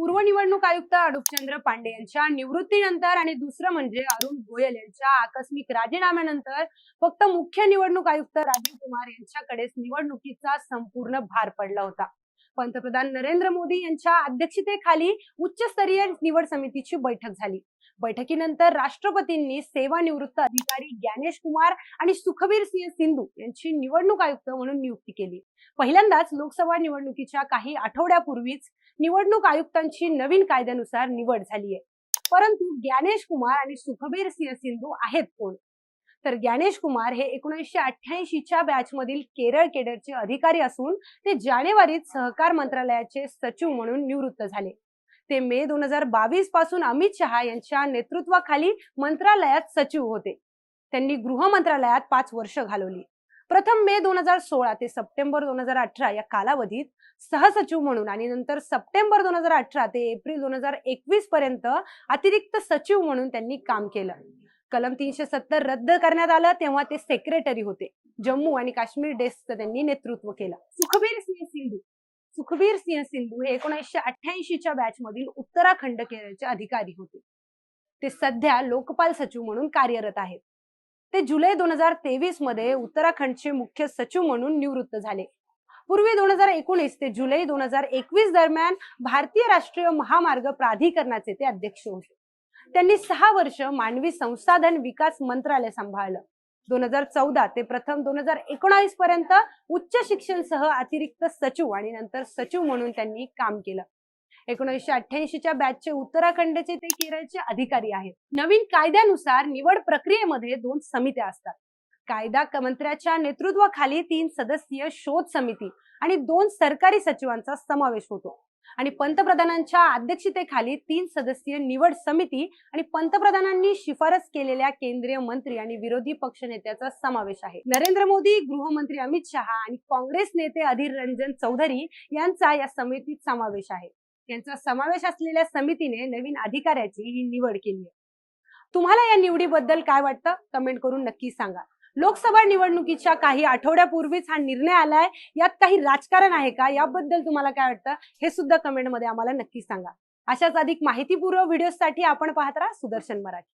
पूर्व निवडणूक आयुक्त अडूपचंद्र पांडे यांच्या निवृत्तीनंतर आणि दुसरं म्हणजे अरुण गोयल यांच्या आकस्मिक राजीनाम्यानंतर फक्त मुख्य निवडणूक आयुक्त राजीव कुमार यांच्याकडेच निवडणुकीचा संपूर्ण भार पडला होता. पंतप्रधान नरेंद्र मोदी यांच्या अध्यक्षतेखाली उच्चस्तरीय निवड समितीची बैठक झाली. बैठकीनंतर राष्ट्रपतींनी सेवानिवृत्त अधिकारी ज्ञानेश कुमार आणि सुखबीर सिंह सिंधू यांची निवडणूक आयुक्त म्हणून नियुक्ती केली. पहिल्यांदाच लोकसभा निवडणुकीच्या काही आठवड्यापूर्वीच निवडणूक आयुक्तांची नवीन कायद्यानुसार निवड झाली आहे परंतु ज्ञानेश कुमार आणि सुखबीर सिंह सिंधू आहेत कोण? तर ज्ञानेश कुमार हे एकोणीसशे अठ्ठ्याऐंशीच्या बॅच मधील केरळ केडरचे अधिकारी असून ते जानेवारीत सहकार मंत्रालयाचे सचिव म्हणून निवृत्त झाले. ते मे दोन हजार बावीसपासून अमित शहा यांच्या नेतृत्वाखाली मंत्रालयात सचिव होते. त्यांनी गृह मंत्रालयात पाच वर्ष घालवली. प्रथम मे दोन हजार सोळा ते सप्टेंबर दोन हजार अठरा या कालावधीत सहसचिव म्हणून आणि नंतर सप्टेंबर दोन हजार अठरा ते एप्रिल दोन हजार एकवीस पर्यंत अतिरिक्त सचिव म्हणून त्यांनी काम केलं. कलम तीनशे सत्तर रद्द करण्यात आलं तेव्हा ते सेक्रेटरी होते. जम्मू आणि काश्मीर डेस्कचं त्यांनी नेतृत्व केलं. सुखबीर सिंह सिंधू. सुखबीर सिंह सिंधू हे एकोणीसशे अठ्ठ्याऐंशीच्या बॅच मधील उत्तराखंड केरळचे अधिकारी होते. ते सध्या लोकपाल सचिव म्हणून कार्यरत आहेत. ते जुलै दोन हजार तेवीसमध्ये उत्तराखंडचे मुख्य सचिव म्हणून निवृत्त झाले. पूर्वी दोन हजार एकोणीस ते जुलै दोन हजार एकवीस दरम्यान भारतीय राष्ट्रीय महामार्ग प्राधिकरणाचे ते अध्यक्ष होते. त्यांनी सहा वर्ष मानवी संसाधन विकास मंत्रालय सांभाळलं. दोन हजार चौदा ते प्रथम दोन हजार एकोणावीस पर्यंत उच्च शिक्षण सह अतिरिक्त सचिव आणि नंतर सचिव म्हणून त्यांनी काम केलं. एकोणीसशे अठ्ठ्याऐंशीच्या बॅचचे उत्तराखंडचे ते केरळचे अधिकारी आहेत. नवीन कायद्यानुसार निवड प्रक्रियेमध्ये दोन समित्या असतात. कायदा मंत्र्याच्या नेतृत्वाखाली तीन सदस्यीय शोध समिती आणि दोन सरकारी सचिवांचा समावेश होतो. आणि पंतप्रधानांच्या अध्यक्षतेखाली तीन सदस्यीय निवड समिती आणि पंतप्रधानांनी शिफारस केलेल्या केंद्रीय मंत्री आणि विरोधी पक्षनेत्याचा समावेश आहे. नरेंद्र मोदी गृहमंत्री अमित शहा आणि काँग्रेस नेते अधीर रंजन चौधरी यांचा या समितीत समावेश आहे. यांचा समावेश असलेल्या समितीने नवीन अधिकाऱ्याची ही निवड केली आहे. तुम्हाला या निवडीबद्दल काय वाटतं? कमेंट करून नक्की सांगा. लोकसभा निवडणुकीच्या काही आठवड्यापूर्वीच हा निर्णय आलाय. यात काही राजकारण आहे का? याबद्दल तुम्हाला काय वाटतं? हे सुद्धा कमेंटमध्ये आम्हाला नक्की सांगा. अशाच अधिक माहितीपूर्व व्हिडिओसाठी आपण पाहत राहा सुदर्शन मराठी.